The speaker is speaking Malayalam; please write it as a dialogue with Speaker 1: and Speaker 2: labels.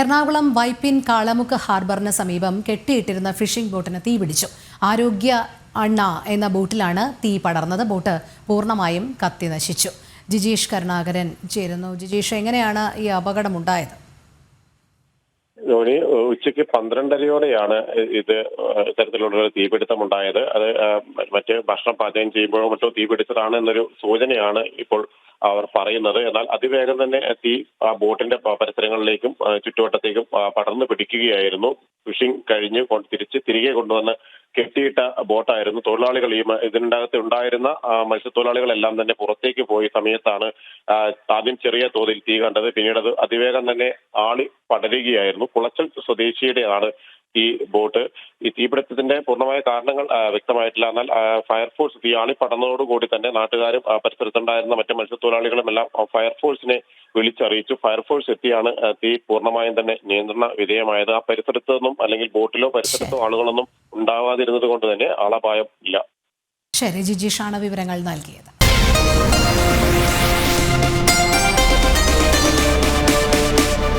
Speaker 1: എറണാകുളം വൈപ്പിൻ കാളമുക്ക് ഹാർബറിന് സമീപം കെട്ടിയിട്ടിരുന്ന ഫിഷിംഗ് ബോട്ടിന് തീപിടിച്ചു ആരോഗ്യ അണ്ണ എന്ന ബോട്ടിലാണ് തീ പടർന്നത്. ബോട്ട് പൂർണമായും കത്തി നശിച്ചു. ജിജീഷ് കരുണാകരൻ ചേരുന്നു. ജിജീഷ് എങ്ങനെയാണ് ഈ അപകടമുണ്ടായത്?
Speaker 2: ഉണ്ടായത് ഉച്ചയ്ക്ക് പന്ത്രണ്ടരയോടെയാണ് ഇത് ഇത്തരത്തിലുള്ള തീപിടുത്തം ഉണ്ടായത് അത് മറ്റ് ഭക്ഷണം പാചകം ചെയ്യുമ്പോഴോ മറ്റോ തീപിടിച്ചതാണ് എന്നൊരു സൂചനയാണ് ഇപ്പോൾ അവർ പറയുന്നത്. എന്നാൽ അതിവേഗം തന്നെ ആ ബോട്ടിന്റെ പരിസരങ്ങളിലേക്കും ചുറ്റുവട്ടത്തേക്കും പടർന്നു പിടിക്കുകയായിരുന്നു. ഫിഷിംഗ് കഴിഞ്ഞ് തിരിച്ച് തിരികെ കൊണ്ടുവന്ന് കെട്ടിയിട്ട ബോട്ടായിരുന്നു. തൊഴിലാളികൾ ഈ ഇതിനകത്ത് ഉണ്ടായിരുന്ന മത്സ്യത്തൊഴിലാളികളെല്ലാം തന്നെ പുറത്തേക്ക് പോയ സമയത്താണ് ആദ്യം ചെറിയ തോതിൽ തീ കണ്ടത്. പിന്നീട് അത് അതിവേഗം തന്നെ ആളി പടരുകയായിരുന്നു. കുളച്ചൽ സ്വദേശിയുടെയാണ് ഈ ബോട്ട് ഈ തീപിടുത്തത്തിന്റെ പൂർണമായ കാരണങ്ങൾ വ്യക്തമായിട്ടില്ല. എന്നാൽ ഫയർഫോഴ്സ് തീ പടന്നതോടുകൂടി തന്നെ നാട്ടുകാരും പരിസരത്തുണ്ടായിരുന്ന മറ്റു മത്സ്യത്തൊഴിലാളികളും എല്ലാം ഫയർഫോഴ്സിനെ വിളിച്ചറിയിച്ചു. ഫയർഫോഴ്സ് എത്തിയാണ് തീ പൂർണമായും തന്നെ നിയന്ത്രണ വിധേയമായത്. ആ പരിസരത്തു നിന്നും അല്ലെങ്കിൽ ബോട്ടിലോ പരിസരത്തോ ആളുകളൊന്നും ഉണ്ടാവാതിരുന്നത് കൊണ്ട് തന്നെ ആളപായം ഇല്ല.
Speaker 1: ശരി ജിജീഷാണ് വിവരങ്ങൾ നൽകിയത്.